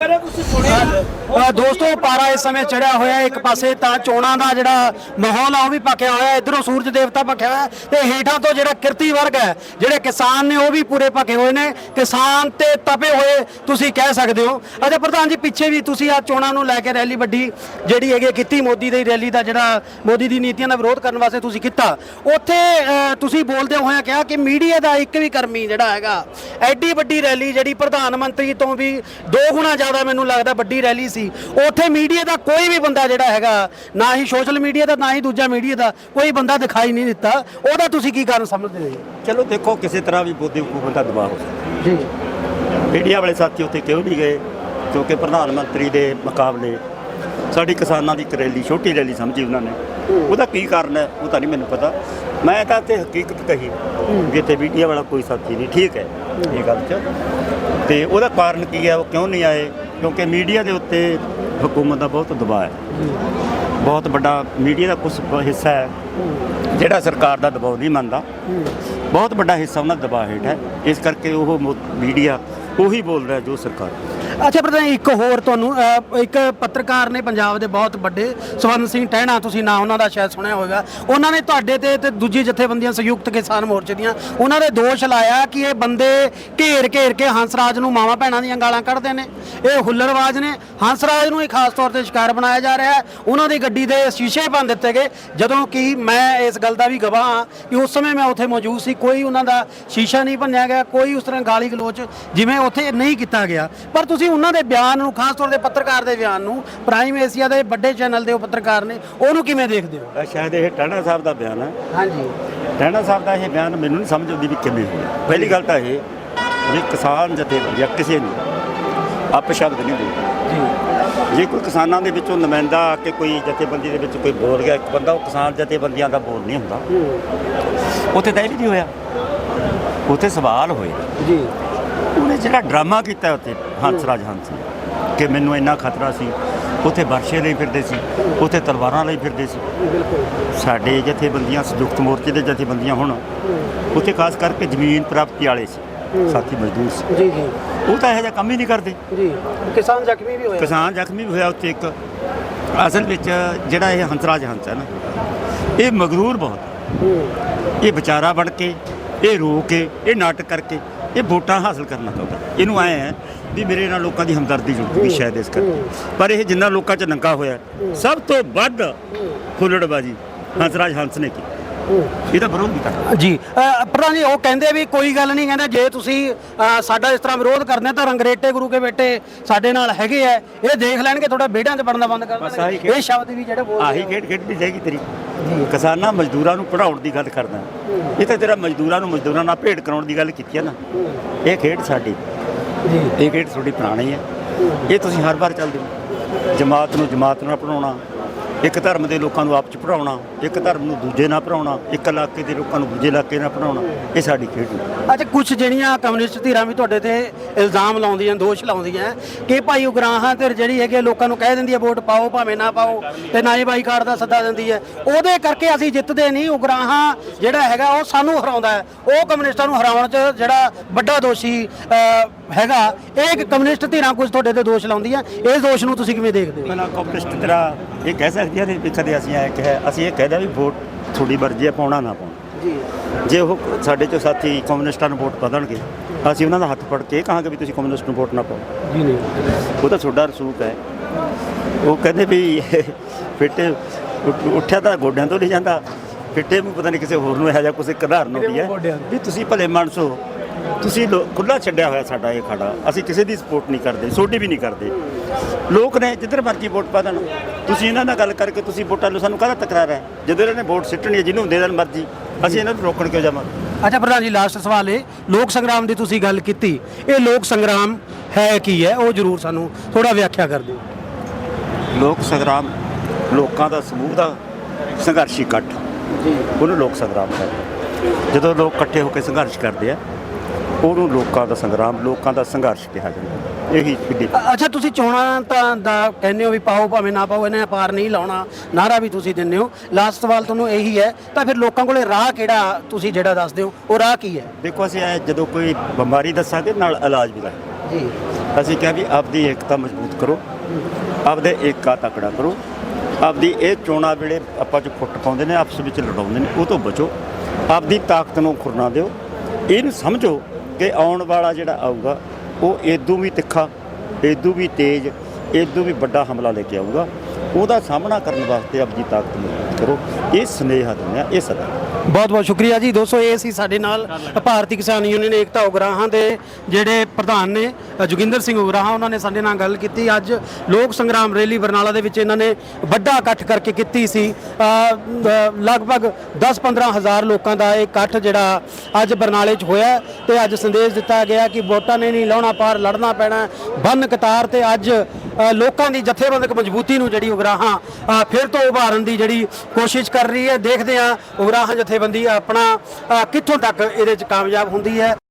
ਅ, ਦੋਸਤੋ, ਪਾਰਾ ਇਸ ਸਮੇਂ ਚੜਿਆ ਹੋਇਆ ਇੱਕ ਪਾਸੇ, ਤਾਂ ਚੋਣਾਂ ਦਾ ਜਿਹੜਾ ਮਾਹੌਲ ਆ, ਉਹ ਵੀ ਪੱਕਿਆ ਹੋਇਆ ਇਧਰੋਂ ਸੂਰਜ ਦੇਵਤਾ ਪੱਕਿਆ ਹੋਇਆ ਹੈ ਤੇ ਹੇਠਾਂ ਤੋਂ ਜਿਹੜਾ ਕਿਰਤੀ ਵਰਗ ਹੈ, ਜਿਹੜੇ ਕਿਸਾਨ ਨੇ, ਉਹ ਵੀ ਪੂਰੇ ਪੱਕੇ ਹੋਏ ਨੇ। ਕਿਸਾਨ ਤੇ ਤਪੇ ਹੋਏ ਤੁਸੀਂ ਕਹਿ ਸਕਦੇ ਹੋ। ਅਤੇ ਪ੍ਰਧਾਨ ਜੀ, ਪਿੱਛੇ ਵੀ ਤੁਸੀਂ ਆ ਚੋਣਾਂ ਨੂੰ ਲੈ ਕੇ ਰੈਲੀ ਵੱਡੀ, ਜਿਹੜੀ ਹੈਗੀ ਕੀਤੀ ਮੋਦੀ ਦੀ ਰੈਲੀ ਦਾ ਜਿਹੜਾ ਮੋਦੀ ਦੀ ਨੀਤੀਆਂ ਦਾ ਵਿਰੋਧ ਕਰਨ ਵਾਸਤੇ ਤੁਸੀਂ ਕੀਤਾ। ਉੱਥੇ ਤੁਸੀਂ ਬੋਲਦੇ ਹੋਇਆ ਕਿਹਾ ਕਿ ਮੀਡੀਆ ਦਾ ਇੱਕ ਵੀ ਕਰਮੀ ਜਿਹੜਾ ਹੈਗਾ, ਐਡੀ ਵੱਡੀ ਰੈਲੀ ਜਿਹੜੀ ਪ੍ਰਧਾਨ ਮੰਤਰੀ ਤੋਂ ਵੀ ਦੋ ਗੁਣਾ ਜ਼ਿਆਦਾ ਮੈਨੂੰ ਲੱਗਦਾ ਵੱਡੀ ਰੈਲੀ ਸੀ। ਉੱਥੇ ਮੀਡੀਆ ਦਾ ਕੋਈ ਵੀ ਬੰਦਾ ਜਿਹੜਾ ਹੈਗਾ ਨਾ ਹੀ ਸੋਸ਼ਲ ਮੀਡੀਆ ਦਾ ਨਾ ਹੀ ਦੂਜਾ ਮੀਡੀਆ ਦਾ ਕੋਈ ਬੰਦਾ ਦਿਖਾਈ ਨਹੀਂ ਦਿੱਤਾ। ਉਹਦਾ ਤੁਸੀਂ ਕੀ ਕਾਰਨ ਸਮਝਦੇ ਹੋ ਚਲੋ ਦੇਖੋ ਕਿਸੇ ਤਰ੍ਹਾਂ ਵੀ ਬੋਧੀ ਹਕੂਮਤ ਦਾ ਦਬਾਅ ਹੋ ਸਕਦਾ ਜੀ। ਮੀਡੀਆ ਵਾਲੇ ਸਾਥੀ ਉੱਥੇ ਕਿਉਂ ਨਹੀਂ ਗਏ? ਕਿਉਂਕਿ ਪ੍ਰਧਾਨ ਮੰਤਰੀ ਦੇ ਮੁਕਾਬਲੇ ਸਾਡੀ ਕਿਸਾਨਾਂ ਦੀ ਇੱਕ ਰੈਲੀ ਛੋਟੀ ਰੈਲੀ ਸਮਝੀ ਉਹਨਾਂ ਨੇ। ਉਹਦਾ ਕੀ ਕਾਰਨ ਹੈ ਉਹ ਤਾਂ ਨਹੀਂ ਮੈਨੂੰ ਪਤਾ। ਮੈਂ ਤਾਂ ਤੇ ਹਕੀਕਤ ਕਹੀ ਇੱਥੇ ਮੀਡੀਆ ਵਾਲਾ ਕੋਈ ਸਾਥੀ ਨਹੀਂ ਠੀਕ ਹੈ ਇਹ ਗੱਲ 'ਚ। ਤੇ ਉਹਦਾ ਕਾਰਨ ਕੀ ਹੈ ਉਹ ਕਿਉਂ ਨਹੀਂ ਆਏ? ਕਿਉਂਕਿ ਮੀਡੀਆ ਦੇ ਉੱਤੇ ਹਕੂਮਤ ਦਾ ਬਹੁਤ ਦਬਾਅ ਹੈ। ਬਹੁਤ ਵੱਡਾ ਮੀਡੀਆ ਦਾ ਕੁਝ ਹਿੱਸਾ ਹੈ। ਜਿਹੜਾ ਸਰਕਾਰ ਦਾ ਦਬਾਅ ਨਹੀਂ ਮੰਨਦਾ। ਬਹੁਤ ਵੱਡਾ ਹਿੱਸਾ ਉਹਨਾਂ ਦਾ ਦਬਾਅ ਹੇਠ ਹੈ। ਇਸ ਕਰਕੇ ਉਹ ਮੀਡੀਆ ਉਹੀ ਬੋਲ ਰਿਹਾ ਜੋ ਸਰਕਾਰ ਅੱਛਾ ਪ੍ਰਧਾਨ ਇੱਕ ਹੋਰ ਤੁਹਾਨੂੰ ਅਹ, ਇੱਕ ਪੱਤਰਕਾਰ ਨੇ ਪੰਜਾਬ ਦੇ ਬਹੁਤ ਵੱਡੇ ਸਵਰਨ ਸਿੰਘ ਟਹਿਣਾ ਤੁਸੀਂ ਨਾਂ ਉਹਨਾਂ ਦਾ ਸ਼ਾਇਦ ਸੁਣਿਆ ਹੋਵੇਗਾ। ਉਹਨਾਂ ਨੇ ਤੁਹਾਡੇ ਤੇ ਤੇ ਦੂਜੀ ਜਥੇਬੰਦੀਆਂ ਸੰਯੁਕਤ ਕਿਸਾਨ ਮੋਰਚੇ ਦੀਆਂ ਉਹਨਾਂ ਦੇ ਦੋਸ਼ ਲਾਇਆ ਕਿ ਇਹ ਬੰਦੇ ਘੇਰ ਘੇਰ ਕੇ ਹੰਸਰਾਜ ਨੂੰ ਮਾਵਾ ਭੈਣਾਂ ਦੀਆਂ ਗਾਲਾਂ ਕੱਢਦੇ ਨੇ। ਇਹ ਹੁੱਲੜਵਾਜ ਨੇ ਹੰਸਰਾਜ ਨੂੰ ਇਹ ਖਾਸ ਤੌਰ ਤੇ ਸ਼ਿਕਾਰ ਬਣਾਇਆ ਜਾ ਰਿਹਾ ਹੈ। ਉਹਨਾਂ ਦੀ ਗੱਡੀ ਦੇ ਸ਼ੀਸ਼ੇ ਭੰਨ ਦਿੱਤੇ ਗਏ। ਜਦੋਂ ਕਿ ਮੈਂ ਇਸ ਗੱਲ ਦਾ ਵੀ ਗਵਾਹ ਹਾਂ ਕਿ ਉਸ ਸਮੇਂ ਮੈਂ ਉੱਥੇ ਮੌਜੂਦ ਸੀ ਕੋਈ ਉਹਨਾਂ ਦਾ ਸ਼ੀਸ਼ਾ ਨਹੀਂ ਭੰਨਿਆ ਗਿਆ ਕੋਈ ਉਸ ਤਰ੍ਹਾਂ ਗਾਲੀ ਗਲੋਚ ਜਿਵੇਂ ਉੱਥੇ ਨਹੀਂ ਕੀਤਾ ਗਿਆ। ਪਰ ਤੁਸੀਂ ਉਹਨਾਂ ਦੇ ਬਿਆਨ ਨੂੰ ਖਾਸ ਤੌਰ ਤੇ ਪੱਤਰਕਾਰ ਦੇ ਬਿਆਨ ਨੂੰ ਪ੍ਰਾਈਮ ਏਸ਼ੀਆ ਦੇ ਵੱਡੇ ਚੈਨਲ ਦੇ ਉਹ ਪੱਤਰਕਾਰ ਨੇ ਉਹਨੂੰ ਕਿਵੇਂ ਦੇਖਦੇ ਹੋ? ਸ਼ਾਇਦ ਇਹ ਟਾਣਾ ਸਾਹਿਬ ਦਾ ਬਿਆਨ ਹੈ। ਹਾਂਜੀ। ਟਾਣਾ ਸਾਹਿਬ ਦਾ ਇਹ ਬਿਆਨ ਮੈਨੂੰ ਨਹੀਂ ਸਮਝ ਆਉਂਦੀ ਵੀ ਕਿਵੇਂ ਹੋਇਆ। ਪਹਿਲੀ ਗੱਲ ਤਾਂ ਇਹ ਵੀ ਕਿਸਾਨ ਜਥੇਬੰਦੀ ਜਾਂ ਕਿਸੇ ਨੂੰ ਆਪ ਸ਼ਬਦ ਨਹੀਂ ਦੇ ਜੀ। ਜੇ ਕੋਈ ਕਿਸਾਨਾਂ ਦੇ ਵਿੱਚੋਂ ਨੁਮਾਇੰਦਾ ਆ ਕੇ ਕੋਈ ਜਥੇਬੰਦੀ ਦੇ ਵਿੱਚ ਕੋਈ ਬੋਲ ਗਿਆ ਇੱਕ ਬੰਦਾ ਉਹ ਕਿਸਾਨ ਜਥੇਬੰਦੀਆਂ ਦਾ ਬੋਲ ਨਹੀਂ ਹੁੰਦਾ। ਉੱਥੇ ਤਾਂ ਇਹ ਵੀ ਨਹੀਂ ਹੋਇਆ। ਉੱਥੇ ਸਵਾਲ ਹੋਏ ਜੀ। ਉਹਨੇ ਜਿਹੜਾ ਡਰਾਮਾ ਕੀਤਾ ਉੱਥੇ ਹੰਸਰਾਜ ਹੰਸ ਨੇ ਕਿ ਮੈਨੂੰ ਇੰਨਾ ਖਤਰਾ ਸੀ ਉੱਥੇ ਵਰਸ਼ੇ ਲਈ ਫਿਰਦੇ ਸੀ ਉੱਥੇ ਤਲਵਾਰਾਂ ਲਈ ਫਿਰਦੇ ਸੀ। ਸਾਡੇ ਜਥੇਬੰਦੀਆਂ ਸੰਯੁਕਤ ਮੋਰਚੇ ਦੇ ਜਥੇਬੰਦੀਆਂ ਹੁਣ ਉੱਥੇ ਖਾਸ ਕਰਕੇ ਜ਼ਮੀਨ ਪ੍ਰਾਪਤੀ ਵਾਲੇ ਸੀ ਸਾਥੀ ਮਜ਼ਦੂਰ ਸੀ। ਜੀ ਜੀ। ਉਹ ਤਾਂ ਇਹੋ ਜਿਹਾ ਕੰਮ ਹੀ ਨਹੀਂ ਕਰਦੇ। ਜੀ। ਕਿਸਾਨ ਜ਼ਖਮੀ ਵੀ ਹੋਇਆ। ਕਿਸਾਨ ਜ਼ਖਮੀ ਵੀ ਹੋਇਆ ਉੱਥੇ ਇੱਕ। ਅਸਲ ਵਿੱਚ ਜਿਹੜਾ ਇਹ ਹੰਸਰਾਜ ਹੰਸ ਹੈ ਨਾ ਇਹ ਮਗਰੂਰ ਬਹੁਤ। ਇਹ ਵਿਚਾਰਾ ਬਣ ਕੇ ਇਹ ਰੋ ਕੇ ਇਹ ਨਾਟਕ ਕਰਕੇ ਇਹ ਵੋਟਾਂ ਹਾਸਲ ਕਰਨਾ ਚਾਹੁੰਦਾ ਇਹਨੂੰ ਆਏ ਹੈ ਵੀ ਮੇਰੇ ਨਾਲ ਲੋਕਾਂ ਦੀ ਹਮਦਰਦੀ ਜੁੜਦੀ ਸ਼ਾਇਦ ਇਸ ਕਰਕੇ। ਪਰ ਇਹ ਜਿੰਨਾ ਲੋਕਾਂ 'ਚ ਨੰਗਾ ਹੋਇਆ, ਸਭ ਤੋਂ ਵੱਧ ਫੁੱਲੜਬਾਜੀ ਹੰਸਰਾਜ ਹੰਸ ਨੇ ਕੀਤੀ। ਇਹਦਾ ਵਿਰੋਧ ਨਹੀਂ ਕਰਦਾ ਜੀ ਅ, ਪ੍ਰਧਾਨ ਜੀ ਉਹ ਕਹਿੰਦੇ ਵੀ ਕੋਈ ਗੱਲ ਨਹੀਂ ਕਹਿੰਦੇ ਜੇ ਤੁਸੀਂ ਅ, ਸਾਡਾ ਇਸ ਤਰ੍ਹਾਂ ਵਿਰੋਧ ਕਰਦੇ ਤਾਂ ਰੰਗਰੇਟੇ ਗੁਰੂ ਕੇ ਬੇਟੇ ਸਾਡੇ ਨਾਲ ਹੈਗੇ ਆ। ਇਹ ਦੇਖ ਲੈਣਗੇ ਤੁਹਾਡਾ ਬੇੜਾਂ 'ਚ ਪੜਨਾ ਬੰਦ ਕਰ ਬਸ ਆਹੀ ਦੇਣਗੇ ਇਹ ਸ਼ਬਦ ਵੀ ਜਿਹੜੇ ਬੋਲਦੇ ਆਹੀ ਖੇਡ ਖੇਡਦੀ ਜਾਏਗੀ ਤੇਰੀ। ਕਿਸਾਨਾਂ ਮਜ਼ਦੂਰਾਂ ਨੂੰ ਪੜਾਉਣ ਦੀ ਗੱਲ ਕਰਦਾ। ਇਹ ਤਾਂ ਤੇਰਾ ਮਜ਼ਦੂਰਾਂ ਨੂੰ ਮਜ਼ਦੂਰਾਂ ਨਾਲ ਭੇਡ ਕਰਾਉਣ ਦੀ ਗੱਲ ਕੀਤੀ ਹੈ ਨਾ। ਇਹ ਖੇਡ ਸਾਡੀ। ਜੀ। ਇਹ ਖੇਡ ਥੋੜੀ ਪੁਰਾਣੀ ਹੈ। ਇਹ ਤੁਸੀਂ ਹਰ ਵਾਰ ਚੱਲਦੇ ਹੋ। ਜਮਾਤ ਨੂੰ ਜਮਾਤ ਨਾਲ ਪੜਾਉਣਾ ਇੱਕ ਧਰਮ ਦੇ ਲੋਕਾਂ ਨੂੰ ਆਪ ਚ ਪੜਾਉਣਾ ਇੱਕ ਧਰਮ ਨੂੰ ਦੂਜੇ ਨਾਲ ਪੜਾਉਣਾ ਇੱਕ ਇਲਾਕੇ ਦੇ ਲੋਕਾਂ ਨੂੰ ਦੂਜੇ ਇਲਾਕੇ ਨਾਲ ਪੜਾਉਣਾ ਇਹ ਸਾਡੀ ਖੇਡ ਹੈ। ਅੱਛਾ ਕੁਝ ਜਿਹੜੀਆਂ ਕਮਿਊਨਿਸਟ ਧਿਰਾਂ ਵੀ ਤੁਹਾਡੇ ਤੇ ਇਲਜ਼ਾਮ ਲਾਉਂਦੀਆਂ ਦੋਸ਼ ਲਾਉਂਦੀਆਂ ਕਿ ਭਾਈ ਉਗਰਾਹਾਂ ਤੇ ਜਿਹੜੀ ਹੈਗੀ ਲੋਕਾਂ ਨੂੰ ਕਹਿ ਦਿੰਦੀ ਹੈ ਵੋਟ ਪਾਓ ਭਾਵੇਂ ਨਾ ਪਾਓ ਤੇ ਨਾ ਹੀ ਬਾਈਕਾਟ ਦਾ ਸੱਦਾ ਦਿੰਦੀ ਹੈ ਉਹਦੇ ਕਰਕੇ ਅਸੀਂ ਜਿੱਤਦੇ ਨਹੀਂ ਉਗਰਾਹਾਂ ਜਿਹੜਾ ਹੈਗਾ ਉਹ ਸਾਨੂੰ ਹਰਾਉਂਦਾ ਹੈ। ਉਹ ਕਮਿਊਨਿਸਟਾਂ ਨੂੰ ਹਰਾਉਣ 'ਚ ਜਿਹੜਾ ਵੱਡਾ ਦੋਸ਼ੀ ਹੈਗਾ ਇਹ ਕਮਿਊਨਿਸਟ ਧਿਰਾਂ ਕੁਝ ਤੁਹਾਡੇ ਤੇ ਦੋਸ਼ ਲਾਉਂਦੀਆਂ ਇਸ ਦੋਸ਼ ਨੂੰ ਤੁਸੀਂ ਕਿਵੇਂ ਦੇਖਦੇ ਹੋ? ਪਹਿਲਾਂ ਕਮਿਊਨਿਸਟ ਤਰ੍ਹਾਂ ਇਹ ਕਹਿ ਸਕਦੀਆਂ ਨੇ ਵੀ ਕਦੇ ਅਸੀਂ ਐ ਕਿਹਾ ਅਸੀਂ ਇਹ ਕਹਿਦਾ ਵੀ ਵੋਟ ਥੋੜੀ ਮਰਜ਼ੀ ਹੈ ਪਾਉਣਾ ਨਾ ਪਾਉਣਾ। ਜੀ। ਜੇ ਉਹ ਸਾਡੇ ਚੋਂ ਸਾਥੀ ਕਮਿਊਨਿਸਟਾਂ ਨੂੰ ਵੋਟ ਪਾ ਦੇਣਗੇ ਅਸੀਂ ਉਹਨਾਂ ਦਾ ਹੱਥ ਫੜ ਕੇ ਕਹਾਂਗੇ ਵੀ ਤੁਸੀਂ ਕਮਿਊਨਿਸਟ ਨੂੰ ਵੋਟ ਨਾ ਪਾਓ। ਜੀ ਨਹੀਂ। ਉਹ ਤਾਂ ਤੁਹਾਡਾ ਰਸੂਖ ਹੈ। ਉਹ ਕਹਿੰਦੇ ਵੀ ਫਿੱਟੇ ਉੱਠ- ਉੱਠਿਆ ਤਾਂ ਗੋਡਿਆਂ ਤੋਂ ਨਹੀਂ ਜਾਂਦਾ। ਫਿੱਟੇ ਨੂੰ ਪਤਾ ਨਹੀਂ ਕਿਸੇ ਹੋਰ ਨੂੰ ਇਹੋ ਜਿਹਾ ਕੁਝ ਕਧਾਰਨ ਹੁੰਦੀ ਹੈ। ਵੀ ਤੁਸੀਂ ਭਲੇ ਮਨਸੋ ਤੁਸੀਂ ਖੁੱਲਾ ਛੱਡਿਆ ਹੋਇਆ ਸਾਡਾ ਇਹ ਖੜਾ। ਅਸੀਂ ਕਿਸੇ ਦੀ ਸਪੋਰਟ ਨਹੀਂ ਕਰਦੇ ਸੋਡੀ ਵੀ ਨਹੀਂ ਕਰਦੇ। ਲੋਕ ਨੇ ਜਿੱਧਰ ਮਰਜ਼ੀ ਵੋਟ ਪਾ ਦੇਣ। ਤੁਸੀਂ ਇਹਨਾਂ ਨਾਲ ਗੱਲ ਕਰਕੇ ਤੁਸੀਂ ਵੋਟਾਂ ਨੂੰ ਸਾਨੂੰ ਕਾਹਦਾ ਤਕਰਾਰ ਹੈ? ਜਦੋਂ ਇਹਨਾਂ ਨੇ ਵੋਟ ਸਿੱਟਣੀ ਹੈ ਜਿਹਨੂੰ ਦੇ ਦੇਣ ਮਰਜ਼ੀ ਅਸੀਂ ਇਹਨਾਂ ਨੂੰ ਰੋਕਣ ਕਿਉਂ ਜਾਵਾਂਗੇ? ਅੱਛਾ ਪ੍ਰਧਾਨ ਜੀ ਲਾਸਟ ਸਵਾਲ ਇਹ ਲੋਕ ਸੰਗਰਾਮ ਦੀ ਤੁਸੀਂ ਗੱਲ ਕੀਤੀ ਇਹ ਲੋਕ ਸੰਗਰਾਮ ਹੈ ਕੀ ਹੈ? ਉਹ ਜਰੂਰ ਸਾਨੂੰ ਥੋੜਾ ਵਿਆਖਿਆ ਕਰ ਦਿਓ। ਲੋਕ ਸੰਗਰਾਮ ਲੋਕਾਂ ਦਾ ਸਮੂਹ ਦਾ ਸੰਘਰਸ਼ੀ ਇਕੱਠ। ਜੀ। ਉਹਨੂੰ ਲੋਕ ਸੰਗਰਾਮ ਕਰਦੇ ਜਦੋਂ ਲੋਕ ਇਕੱਠੇ ਹੋ ਕੇ ਸੰਘਰਸ਼ ਕਰਦੇ ਆ ਉਹਨੂੰ ਲੋਕਾਂ ਦਾ ਸੰਗਰਾਮ ਲੋਕਾਂ ਦਾ ਸੰਘਰਸ਼ ਕਿਹਾ ਜਾਂਦਾ ਇਹੀ ਸਿੱਧੀ ਅੱਛਾ ਤੁਸੀਂ ਚੋਣਾਂ ਤਾਂ ਦਾ ਕਹਿੰਦੇ ਹੋ ਵੀ ਪਾਓ ਭਾਵੇਂ ਨਾ ਪਾਓ ਇਹਨੇ ਪਾਰ ਨਹੀਂ ਲਾਉਣਾ। ਨਾਰਾ ਵੀ ਤੁਸੀਂ ਦਿੰਦੇ ਹੋ। ਲਾਸਟ ਸਵਾਲ ਤੁਹਾਨੂੰ ਇਹੀ ਹੈ ਤਾਂ ਫਿਰ ਲੋਕਾਂ ਕੋਲੇ ਰਾਹ ਕਿਹੜਾ ਤੁਸੀਂ ਜਿਹੜਾ ਦੱਸਦੇ ਹੋ? ਉਹ ਰਾਹ ਕੀ ਹੈ? ਦੇਖੋ ਅਸੀਂ ਐ ਜਦੋਂ ਕੋਈ ਬਿਮਾਰੀ ਦੱਸਾਂਗੇ ਨਾਲ ਇਲਾਜ ਵੀ ਦੱਸਾਂਗੇ। ਜੀ। ਅਸੀਂ ਕਿਹਾ ਵੀ ਆਪਦੀ ਏਕਤਾ ਮਜ਼ਬੂਤ ਕਰੋ ਆਪਦੇ ਏਕਾ ਤਕੜਾ ਕਰੋ। ਆਪਦੀ ਇਹ ਚੋਣਾਂ ਵੇਲੇ ਆਪਾਂ ਜੋ ਫੁੱਟ ਪਾਉਂਦੇ ਨੇ ਆਪਸ ਵਿੱਚ ਲੜਾਉਂਦੇ ਨੇ ਉਹ ਤੋਂ ਬਚੋ। ਆਪਦੀ ਤਾਕਤ ਨੂੰ ਖੁਰਨਾ ਦਿਓ। ਇਹਨੂੰ ਸਮਝੋ ਕਿ ਆਉਣ ਵਾਲਾ ਜਿਹੜਾ ਆਊਗਾ, ਉਹ ਏਦੂ ਵੀ ਤਿੱਖਾ, ਏਦੂ ਵੀ ਤੇਜ਼, ਏਦੂ ਵੀ ਵੱਡਾ ਹਮਲਾ ਲੈ ਕੇ ਆਊਗਾ। ਉਹਦਾ ਸਾਹਮਣਾ ਕਰਨ ਵਾਸਤੇ ਆਪਣੀ ਤਾਕਤ ਮਜ਼ਬੂਤ ਕਰੋ। ਇਹ ਸਨੇਹਾ ਦਿੰਦੇ ਆ ਇਹ ਸਦਾ। ਬਹੁਤ ਬਹੁਤ ਸ਼ੁਕਰੀਆ ਜੀ। ਦੋਸਤੋ, ਇਹ ਸੀ ਸਾਡੇ ਨਾਲ ਭਾਰਤੀ ਕਿਸਾਨ ਯੂਨੀਅਨ ਏਕਤਾ ਉਗਰਾਹਾਂ ਦੇ ਜਿਹੜੇ ਪ੍ਰਧਾਨ ਨੇ, ਜੋਗਿੰਦਰ ਸਿੰਘ ਉਗਰਾਹਾਂ, ਉਹਨਾਂ ਨੇ ਸਾਡੇ ਨਾਲ ਗੱਲ ਕੀਤੀ। ਅੱਜ ਲੋਕ ਸੰਗਰਾਮ ਰੈਲੀ ਬਰਨਾਲਾ ਦੇ ਵਿੱਚ ਇਹਨਾਂ ਨੇ ਵੱਡਾ ਇਕੱਠ ਕਰਕੇ ਕੀਤੀ ਸੀ। ਲਗਭਗ 10-15 ਹਜ਼ਾਰ ਲੋਕਾਂ ਦਾ ਇਹ ਇਕੱਠ ਜਿਹੜਾ ਅੱਜ ਬਰਨਾਲੇ 'ਚ ਹੋਇਆ ਤੇ ਅੱਜ ਸੰਦੇਸ਼ ਦਿੱਤਾ ਗਿਆ ਕਿ ਵੋਟਾਂ ਨੇ ਨਹੀਂ ਲਾਉਣਾ, ਪਾਰ ਲੜਨਾ ਪੈਣਾ। ਬੰਨ ਕਤਾਰ ਤੇ ਅੱਜ ਲੋਕਾਂ ਦੀ ਜਥੇਬੰਦਕ ਮਜ਼ਬੂਤੀ ਨੂੰ ਜਿਹੜੀ ਉਗਰਾਹਾਂ ਫਿਰ ਤੋਂ ਉਭਾਰਨ ਦੀ ਜਿਹੜੀ ਕੋਸ਼ਿਸ਼ ਕਰ ਰਹੀ ਹੈ। ਦੇਖਦੇ ਹਾਂ ਉਗਰਾਹਾਂ ਜਥੇਬੰਦੀ ਆਪਣਾ ਕਿੱਥੋਂ ਤੱਕ ਇਹਦੇ 'ਚ ਕਾਮਯਾਬ ਹੁੰਦੀ ਹੈ।